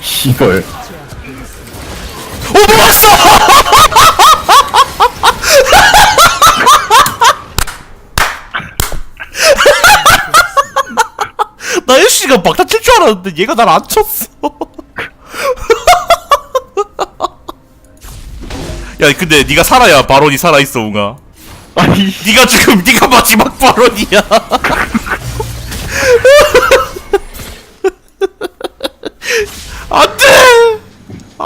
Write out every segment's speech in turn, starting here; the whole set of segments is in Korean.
씨발. 어 들어왔어! 나 애쉬가 막 다 칠 줄 알았는데 얘가 날 안 쳤어. 야 근데 네가 살아야 바론이 살아 있어 웅아. 아니, 네가 지금 네가 마지막 바론이야. 안돼.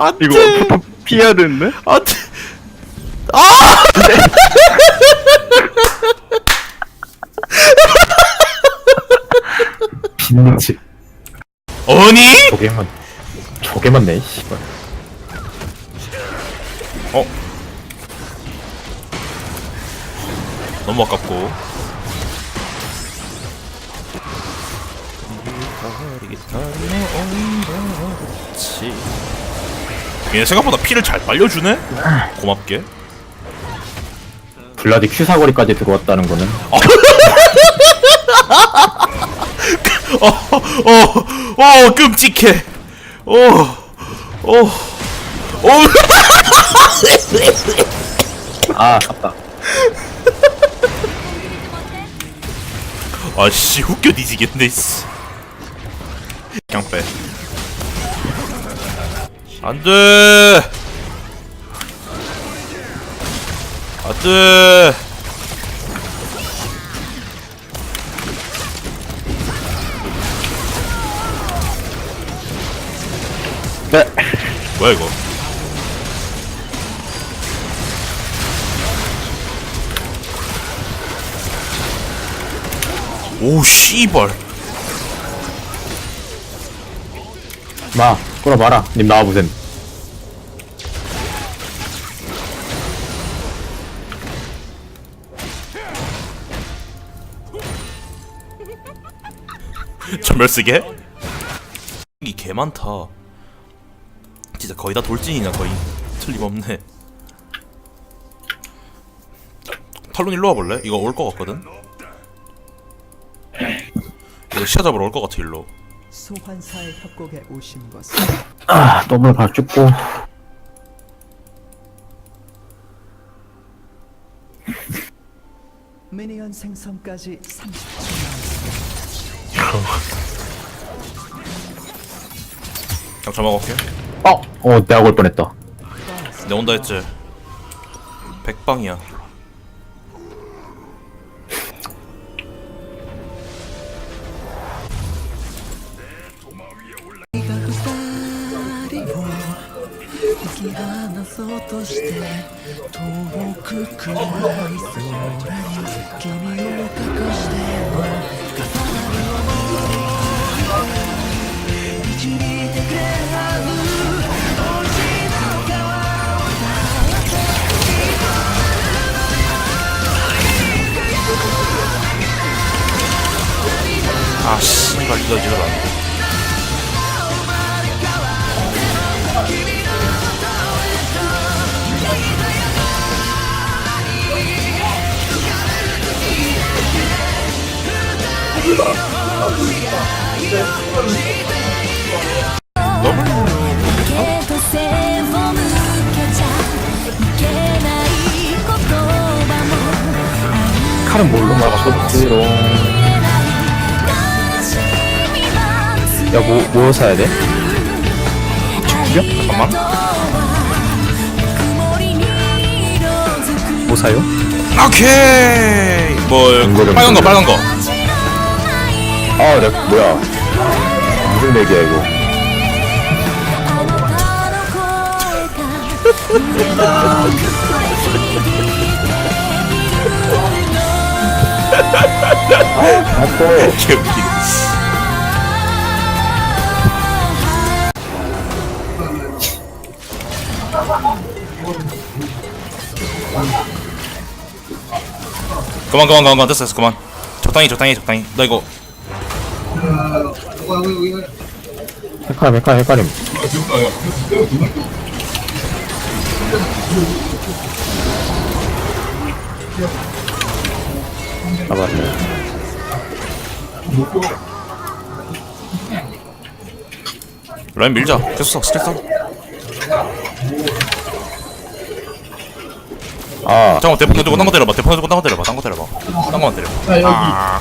안돼. 이거 포탑 피해야 되는데? 안 돼. 아! 빈치. 어니? 저게만, 저게만 내, 씨발. 어? 너무 아깝고. 얘 생각보다 피를 잘 빨려주네? 고맙게. 블라디 큐 사거리까지 들어왔다는 거는. 어, 어, 어, 끔찍해. 어, 어, 어. 아, 아깝다. 아씨, 웃겨 뒤지겠네, 씨. 안 돼! 안 돼! 네. 뭐야, 이거? 오, 씨발. 마, 끌어봐라. 님 나와보셈. 전멸 쓰게? 이 개 많다. 진짜 거의 다 돌진이냐 거의 틀림없네. 탈론 일로 와볼래? 이거 올 것 같거든. 이거 시야 잡으러 올 것 같아 일로. 소환사의 협곡에 오신 것을 아, 더블 가 죽고. 미니언 생성까지 30초 그냥 저 먹을게. 어! 어, 내가 걸 뻔했다. 내 온다 했지. 백방이야. そうとして遠く暗い空に君を隠しては，个。 칼은 뭘로 막아? 소지로. 야, 뭐, 뭐 사야 돼? 죽여? 잠깐만. 뭐 사요? 오케이 뭐, 뭘 빨간 거 빨간 거 아, 나 뭐야? 무슨 얘기야 이거? 아또 그만 그만 그만 그만 됐어 됐어 그만 적당히 적당히 적당히 너 이거 헷갈림, 헷갈림, 헷갈림. 잡았네. 라인 밀자. 계속 써 스킬 써아 잠깐만 대포 던지고 딴거 때려봐. 대포 던지고 딴거 때려봐. 딴거 때려봐. 딴 거만 때려 아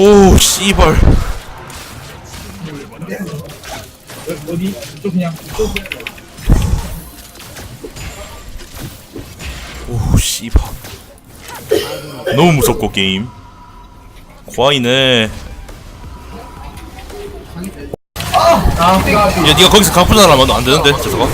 오, 씨발. 오, 씨발. 너무 무섭고 게임. 과이네. 야, 니가 거기서 가부자라면 안 되는데, 저서가.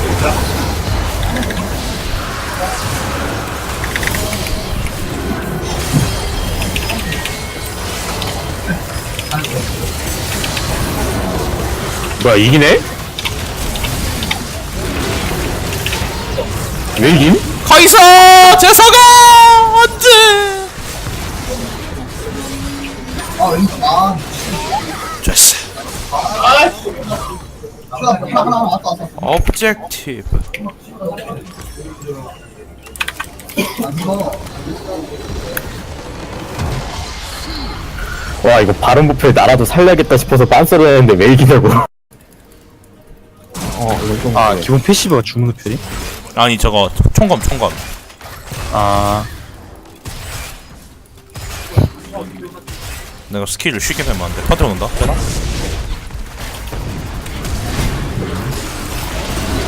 뭐야 이기네? 왜 이김? 카이사! 제사가! 안 돼! 됐어. objective. 와 이거 바른 부패 나라도 살려야겠다 싶어서 빤스를 했는데 왜 이기냐고 아 기본 패시브가 주문 편이? 아니 저거 총검 총검. 아 내가 스킬을 쉽게 빼면 안 돼. 퍼뜨려 놓는다. 되나?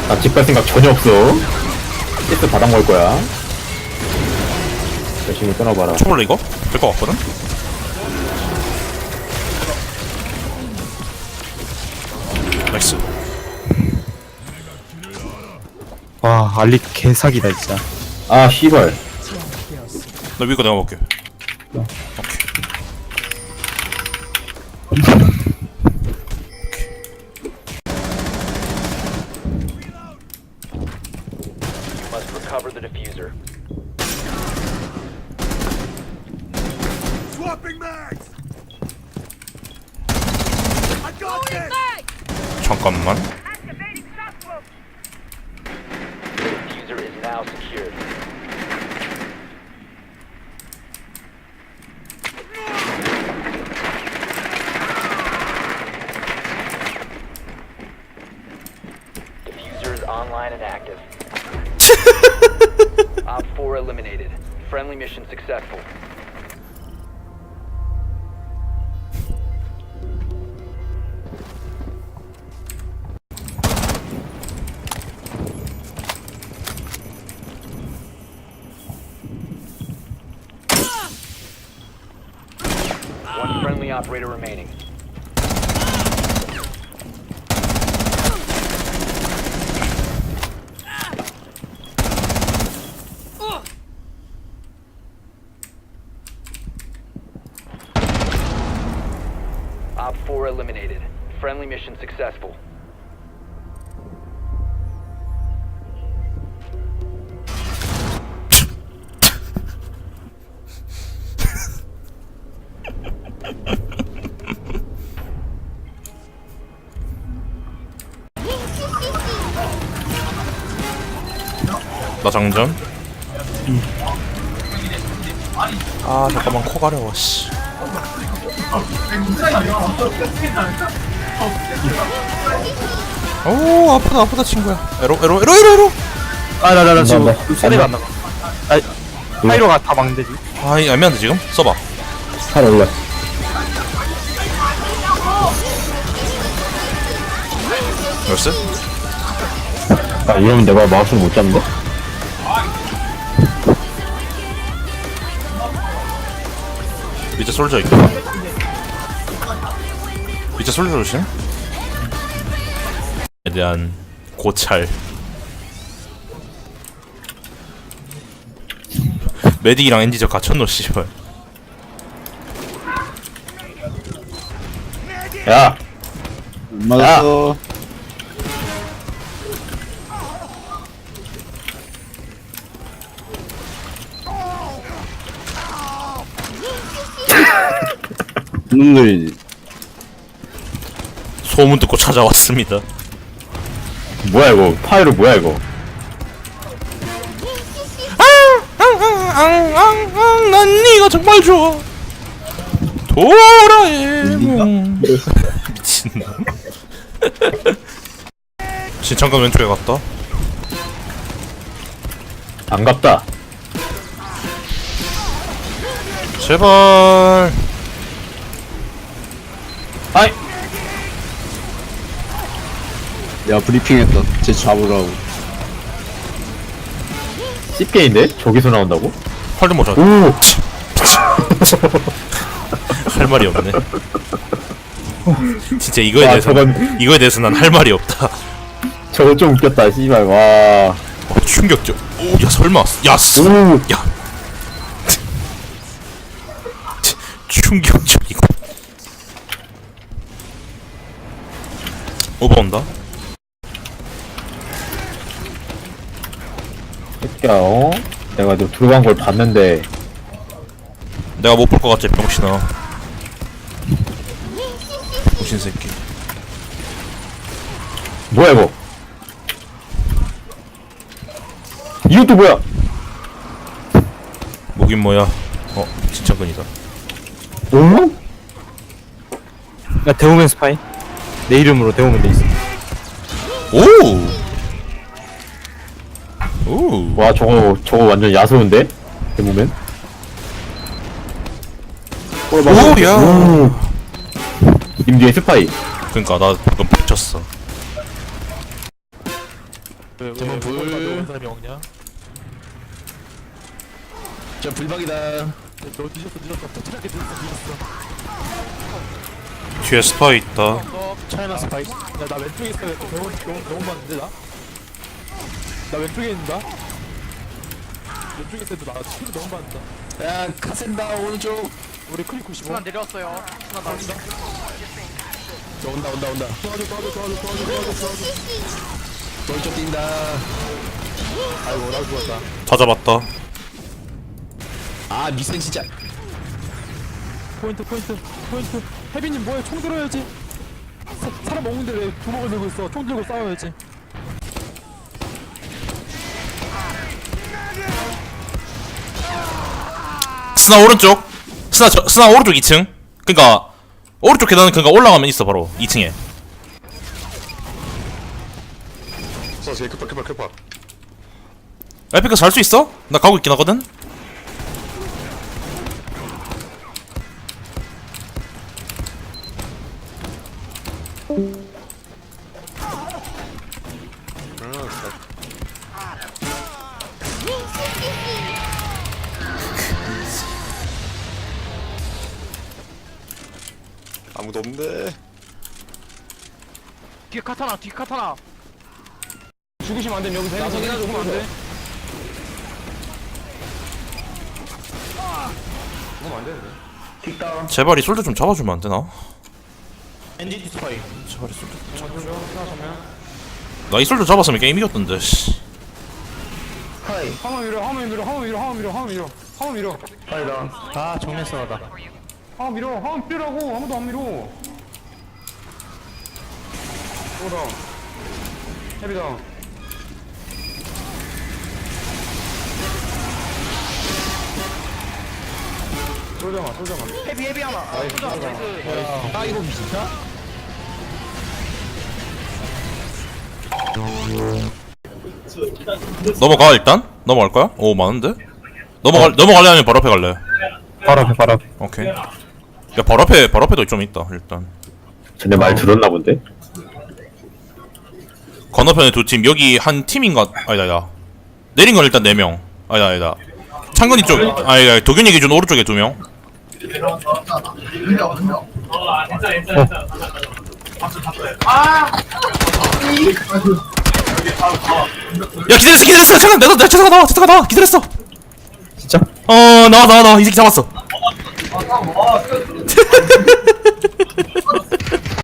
나집갈 생각 전혀 없어 시스 바닥 먹을 거야 열심히 끊어봐라 초벌레 이거? 될 것 같거든? 알리 개사기다 진짜 아 씨발 나 위거 내가 먹게. 오케이. must recover the diffuser. 잠깐만. 9 inactive. Op 4 eliminated. Friendly mission successful. Operator remaining. Friendly mission successful. 나 장전. 아 잠깐만 코 가려워 씨. 오 아프다 아프다 친구야. 에로 에로 에로 에로 에로. 아 나 나 나 지금 감사합니다. 소리가 안 나가 아 파이로가 다 막는데 지금 아이 애매한데 지금 써봐. 살 올려 열쇠? 아 이러면 내가 마우스를 못 잡는데? 밑에 솔져 있고. 밑에 솔져 조심. 에 대한 고찰. 메딕이랑 엔디 저 갇혔노 씨발. 야 맞았어. 놈들이 소문 듣고 찾아왔습니다. 뭐야 이거 파이로 뭐야 이거 난 네가 정말 좋아. 도라에몽. 미친놈. 신창관 왼쪽에 갔다. 안 갔다 제발. 아이 야 브리핑했다. 쟤 잡으라고. CPA인데? 저기서 나온다고? 활도 못 잡. 오 할 말이 없네. 진짜 이거에 아, 대해서 저건- 이거에 대해서 난 할 말이 없다. 저거 좀 웃겼다 씨발 와 어, 충격적. 오, 야 설마. 야, 스, 오. 야. 충격적이고. 오버 온다. 새끼야 어? 내가 너 들어간 걸 봤는데 내가 못 볼 것 같지 병신아. 병신 새끼. 뭐야 이거 이것도 뭐야 목인 뭐야? 어, 진창근이다. 오? 야 데오맨 스파이. 내 이름으로 데오맨 돼 있어. 오. 오. 와 저거 저거 완전 야수인데? 대보면 오 야. 님 뒤에 스파이 그러니까 나 방금 붙였어. 불. 사람이 먹냐? 저 불박이다. 너 뒤졌어 뒤졌어. 차라리 뒤졌어 뒤졌어. 뒤에 스파이 있다. 차이나 스파이. 야나 왼쪽에 있어. 너무 너무 너무 많은데 나? 나 왼쪽에 있는다. 왼쪽에 있어도 나 치료 너무 많다. 야 카센다 오른쪽. 우리 크리 95. 하나 내려왔어요. 하나 나온다. 저 온다 온다 온다. 도와줘 도와줘 도와줘 도와줘 도와줘 도와줘. 벌쩍 뛴다. 아이고 나 죽었다. 다 잡았다. 아 미생 진짜. 포인트 포인트 포인트. 혜빈님 뭐해 총 들어야지. 사, 사람 먹는데 왜 주먹을 들고 있어? 총 들고 싸워야지. 스나 오른쪽. 스나 저, 스나 오른쪽 2층. 그러니까 오른쪽 계단 그러니까 올라가면 있어 바로 2층에. 에피카 살수 있어? 나 가고 있긴 하거든. 카타나. 죽으시면 안 돼. 여기서 나성이나 죽으면 안 돼. 제발 이 솔드 좀 잡아주면 안 되나? NGT 스파이. 제발 이 솔드 좀 잡아줘. 나이 솔드 잡았으면 게임 이겼던데. 씨. 화면 밀어, 화면 밀어, 화면 밀어, 화면 밀어, 화면 밀어, 화면 밀어. 아니다. 아 정면 싸다. 화면 밀어, 화면 밀으라고 아무도 안 밀어. 또다. 헤비다. 쏠장아, 쏠장아. 헤비, 헤비 하나. 아, 나이스. 아, 이거 미친다? 넘어가 일단. 넘어갈 거야? 오 많은데? 넘어갈 넘어갈래 면 바로 앞에 갈래? 바로 앞에, 바로 앞에. 오케이. 야 바로 앞에 바로 앞에도 좀 있다 일단. 쟤네 말 들었나 본데? 건너편에 두 팀 여기 한 팀인가 아니다 아니다. 내린 건 일단 네명. 아니다 아니다. 창근이 쪽 아니다 도균이 기준 오른쪽에 두명. 야 기다렸어 기다렸어. 잠깐 내가 내가 차가 나와 차가 나와 기다렸어. 진짜? 어 나와 나와 나와. 이 새끼 잡았어